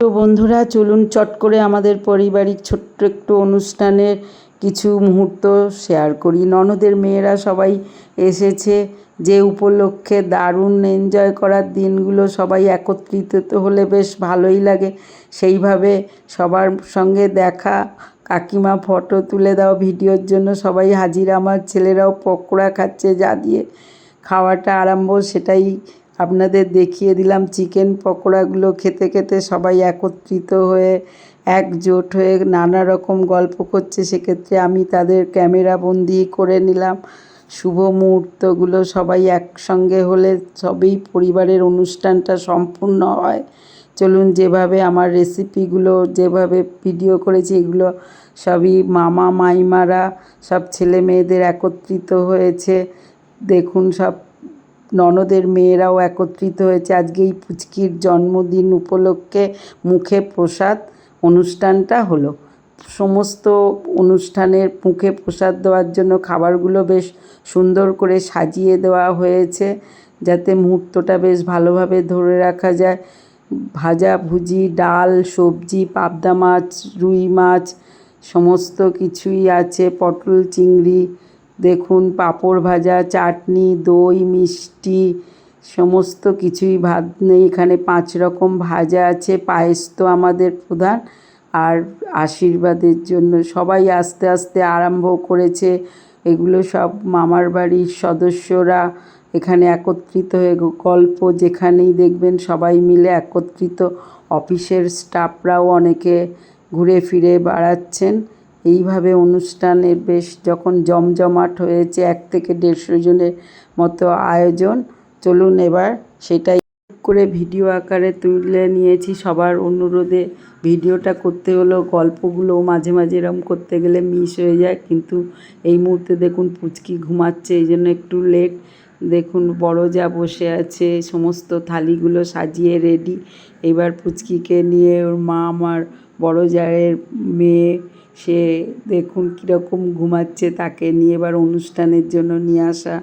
তো বন্ধুরা, চলুন চট করে আমাদের পারিবারিক ছোট্ট একটু অনুষ্ঠানের কিছু মুহূর্ত শেয়ার করি। ননদের মেয়েরা সবাই এসেছে যে উপলক্ষে দারুণ এনজয় করার দিনগুলো সবাই একত্রিত হলে বেশ ভালোই লাগে। সেইভাবে সবার সঙ্গে দেখা, কাকিমা ফটো তুলে দাও ভিডিওর জন্য সবাই হাজির। আমার ছেলেরাও পকোড়া খাচ্ছে, যা দিয়ে খাওয়াটা আরম্ভ সেটাই আপনাদের দেখিয়ে দিলাম চিকেন পকোড়াগুলো খেতে খেতে সবাই একত্রিত হয়ে একজোট হয়ে নানা রকম গল্প করছে। সেক্ষেত্রে আমি তাদের ক্যামেরা বন্দি করে নিলাম। শুভ মুহূর্তগুলো সবাই একসঙ্গে হলে সবই পরিবারের অনুষ্ঠানটা সম্পূর্ণ হয়। চলুন যেভাবে আমার রেসিপিগুলো, যেভাবে ভিডিও করেছি, এগুলো সবই মামা, মাইমারা, সব ছেলে মেয়েদের একত্রিত হয়েছে। দেখুন সব ননদের মেয়েরাও একত্রিত হয়েছে। আজকে এই পুচকির জন্মদিন উপলক্ষে মুখে প্রসাদ অনুষ্ঠানটা হলো। সমস্ত অনুষ্ঠানের মুখে প্রসাদ দেওয়ার জন্য খাবারগুলো বেশ সুন্দর করে সাজিয়ে দেওয়া হয়েছে, যাতে মুহূর্তটা বেশ ভালোভাবে ধরে রাখা যায়। ভাজা ভুজি, ডাল, সবজি, পাবদা মাছ, রুই মাছ, সমস্ত কিছুই আছে, পটল, চিংড়ি দেখুন, পাঁপড় ভাজা, চাটনি, দই, মিষ্টি, সমস্ত কিছুই ভাত নেই। এখানে পাঁচ রকম ভাজা আছে, পায়েস তো আমাদের প্রধান। আর আশীর্বাদের জন্য সবাই আস্তে আস্তে আরম্ভ করেছে। এগুলো সব মামার বাড়ির সদস্যরা এখানে একত্রিত হয়ে গল্প যেখানেই দেখবেন সবাই মিলে একত্রিত। অফিসের স্টাফরাও অনেকে ঘুরে ফিরে বেড়াচ্ছেন। এইভাবে অনুষ্ঠানের বেশ যখন জমজমাট হয়েছে, এক থেকে দেড়শো জনের মতো আয়োজন, চলুন এবার সেটাই করে ভিডিও আকারে তুলে নিয়েছি। সবার অনুরোধে ভিডিওটা করতে হলো গল্পগুলো মাঝে মাঝে এরম করতে গেলে মিস হয়ে যায়, কিন্তু এই মুহূর্তে দেখুন পুচকি ঘুমাচ্ছে, এই জন্য একটু লেট। দেখুন বড় যা বসে আছে, সমস্ত থালিগুলো সাজিয়ে রেডি এবার পুচকিকে নিয়ে ওর মা, আমার বড় জায়ের মেয়ে সে দেখুন কীরকম ঘুমাচ্ছে তাকে নিয়ে এবার অনুষ্ঠানের জন্য নিয়ে আসা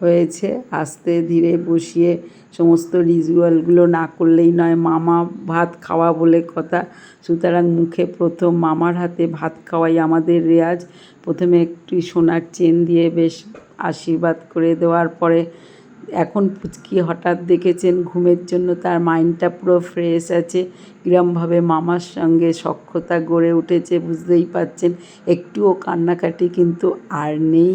হয়েছে। আস্তে ধীরে বসিয়ে সমস্ত রিচুয়ালগুলো না করলেই নয়, মামা ভাত খাওয়া বলে কথা। সুতরাং মুখে প্রথম মামার হাতে ভাত খাওয়াই আমাদের রেয়াজ। প্রথমে একটি সোনার চেন দিয়ে বেশ আশীর্বাদ করে দেওয়ার পরে এখন পুচকি হঠাৎ দেখেছেন ঘুমের জন্য, তার মাইন্ডটা পুরো ফ্রেশ আছে। কীরমভাবে মামার সঙ্গে সক্ষতা গড়ে উঠেছে বুঝতেই পাচ্ছেন একটুও কান্নাকাটি কিন্তু আর নেই।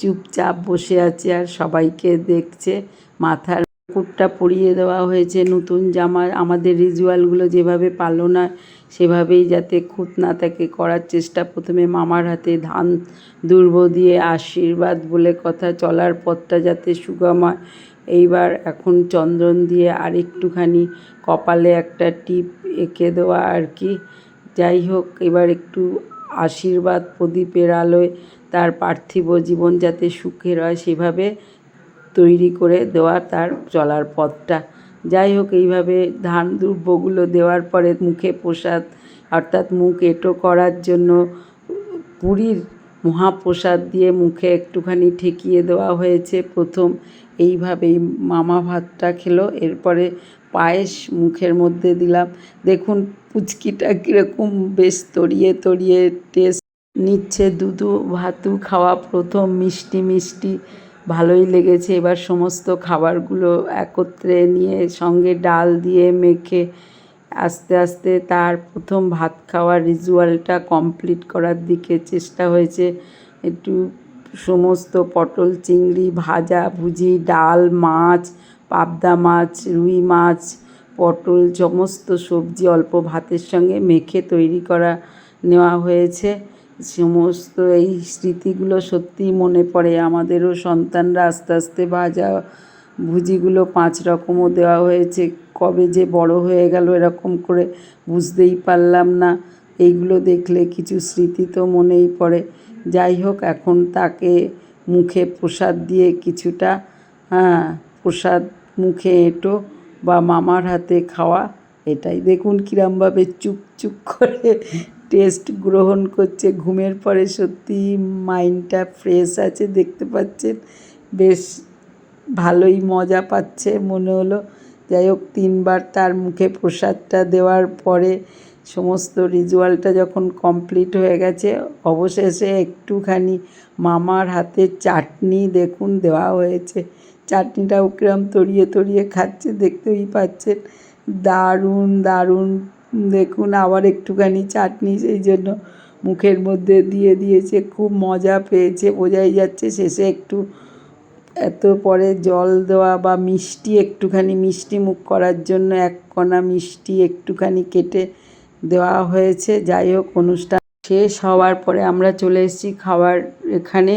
চুপচাপ বসে আছে আর সবাইকে দেখছে মাথার মুকুটটা পরিয়ে দেওয়া হয়েছে, নতুন জামা আমাদের রিচুয়ালগুলো যেভাবে পালন হয় সেভাবেই যাতে খুঁত না থাকে, করার চেষ্টা প্রথমে মামার হাতে ধান দুর্ব দিয়ে আশীর্বাদ বলে কথা, চলার পথটা যাতে সুগম হয়। এইবার এখন চন্দন দিয়ে আর একটুখানি কপালে একটা টিপ এঁকে দেওয়া আর কি। যাই হোক, এবার একটু আশীর্বাদ প্রদীপের আলোয় তার পার্থিব জীবন যাতে সুখের হয়, সেভাবে তৈরি করে দেওয়া তার চলার পথটা। যাই হোক, এইভাবে ধান দ্রব্যগুলো দেওয়ার পরে মুখে প্রসাদ, অর্থাৎ মুখ এঁটো করার জন্য পুরীর মহাপ্রসাদ দিয়ে মুখে একটুখানি ঠেকিয়ে দেওয়া হয়েছে। প্রথম এইভাবেই মামা ভাতটা খেলো, এরপরে পায়েস মুখের মধ্যে দিলাম। দেখুন, পুচকিটা কীরকম বেশ তরিয়ে তরিয়ে টেস্ট নিচ্ছে। দুধু ভাতু খাওয়া প্রথম মিষ্টি মিষ্টি ভালোই লেগেছে। এবার সমস্ত খাবারগুলো একত্রে নিয়ে, সঙ্গে ডাল দিয়ে মেখে, আস্তে আস্তে তার প্রথম ভাত খাওয়ার রিচুয়ালটা কমপ্লিট করার দিকে চেষ্টা হয়েছে। একটু সমস্ত পটল, চিংড়ি, ভাজা, ভুজি, ডাল, মাছ, পাবদা মাছ, রুই মাছ, পটল, সমস্ত সবজি অল্প ভাতের সঙ্গে মেখে তৈরি করা নেওয়া হয়েছে। সমস্ত এই স্মৃতিগুলো সত্যিই মনে পড়ে। আমাদেরও সন্তানরা আস্তে আস্তে ভাজা ভুজিগুলো পাঁচ রকমও দেওয়া হয়েছে। কবে যে বড় হয়ে গেল এরকম করে বুঝতেই পারলাম না। এইগুলো দেখলে কিছু স্মৃতি তো মনেই পড়ে। যাই হোক, এখন তাকে মুখে প্রসাদ দিয়ে কিছুটা হ্যাঁ প্রসাদ মুখে এঁটো বা মামার হাতে খাওয়া, এটাই। দেখুন কীরমভাবে চুপ চুপ করে টেস্ট গ্রহণ করছে, ঘুমের পরে সত্যি মাইন্ডটা ফ্রেশ আছে, দেখতে পাচ্ছেন, বেশ ভালোই মজা পাচ্ছে মনে হলো। যাই হোক, তিনবার তার মুখে প্রসাদটা দেওয়ার পরে সমস্ত রিচুয়ালটা যখন কমপ্লিট হয়ে গেছে, অবশেষে একটুখানি মামার হাতের চাটনি দেখুন দেওয়া হয়েছে। চাটনিটাও কিরম তরিয়ে তরিয়ে খাচ্ছে, দেখতেই পাচ্ছেন, দারুণ দারুণ দেখুন, আবার একটুখানি চাটনি সেই জন্য মুখের মধ্যে দিয়ে দিয়েছে। খুব মজা পেয়েছে, বোঝাই যাচ্ছে শেষে একটু এত পরে জল দেওয়া বা মিষ্টি, একটুখানি মিষ্টি মুখ করার জন্য এক কণা মিষ্টি একটুখানি কেটে দেওয়া হয়েছে। যাই হোক, অনুষ্ঠান শেষ হওয়ার পরে আমরা চলে এসেছি খাবার এখানে।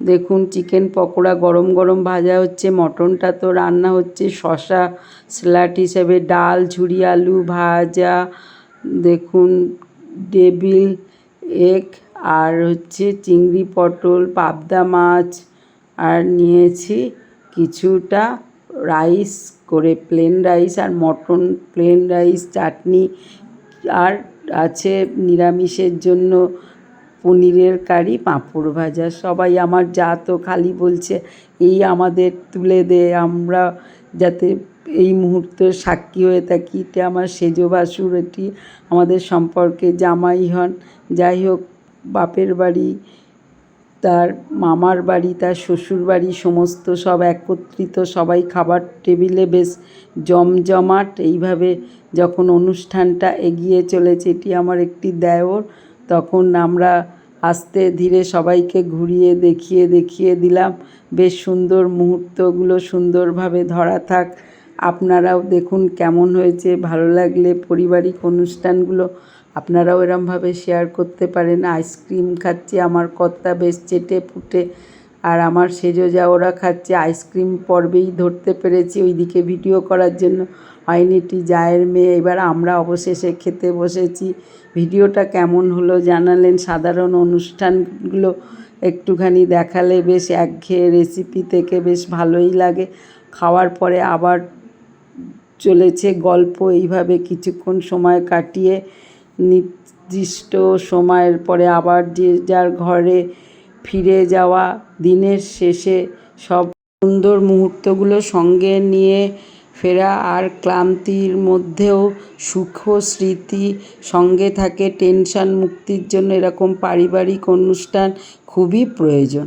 দেখুন, চিকেন পকোড়া গরম গরম ভাজা হচ্ছে, মটনটা তো রান্না হচ্ছে শশা স্যালাড হিসেবে ডাল, ঝুরি আলু ভাজা, দেখুন ডেবিল এগ, আর হচ্ছে চিংড়ি পটল, পাবদা মাছ, আর নিয়েছি কিছুটা রাইস করে, প্লেন রাইস আর মটন, প্লেন রাইস, চাটনি, আর আছে নিরামিষের জন্য পনিরের কারি, পাঁপড় ভাজা, সবাই আমার যা তো খালি বলছে, এই আমাদের তুলে দে, আমরা যাতে এই মুহূর্তে সাক্ষী হয়ে থাকি, এটা আমার সেজ বাসুর, এটি আমাদের সম্পর্কে জামাই হন, যাই হোক, বাপের বাড়ি, তার মামার বাড়ি, তার শ্বশুর বাড়ি, সমস্ত সব একত্রিত, সবাই খাবার টেবিলে বেশ জমজমাট, এইভাবে যখন অনুষ্ঠানটা এগিয়ে চলেছে, এটি আমার একটি দেওর। তখন আমরা আস্তে ধীরে সবাইকে ঘুরিয়ে দেখিয়ে দেখিয়ে দিলাম, বেশ সুন্দর মুহূর্তগুলো সুন্দরভাবে ধরা থাক। আপনারাও দেখুন কেমন হয়েছে, ভালো লাগলে পারিবারিক অনুষ্ঠানগুলো আপনারাও এরমভাবে শেয়ার করতে পারেন। আইসক্রিম খাচ্ছে, আমার কর্তা বেশ চেটে ফুটে আর আমার সেজো ওরা খাচ্ছে। আইসক্রিম পর্বেই ধরতে পেরেছি, ওইদিকে ভিডিও করার জন্য। হয়নিটি জায়ের মেয়ে। এবার আমরা অবশেষে খেতে বসেছি। ভিডিওটা কেমন হলো জানালেন সাধারণ অনুষ্ঠানগুলো একটুখানি দেখালে বেশ একঘেয়ে রেসিপি থেকে বেশ ভালোই লাগে। খাওয়ার পরে আবার চলেছে গল্প। এইভাবে কিছুক্ষণ সময় কাটিয়ে, নির্দিষ্ট সময়ের পরে আবার যে যার ঘরে ফিরে যাওয়া, দিনের শেষে সব সুন্দর মুহূর্তগুলো সঙ্গে নিয়ে ফেরা আর ক্লান্তির মধ্যেও সুখ স্মৃতি সঙ্গে থাকে, টেনশন মুক্তির জন্য এরকম পারিবারিক অনুষ্ঠান খুবই প্রয়োজন।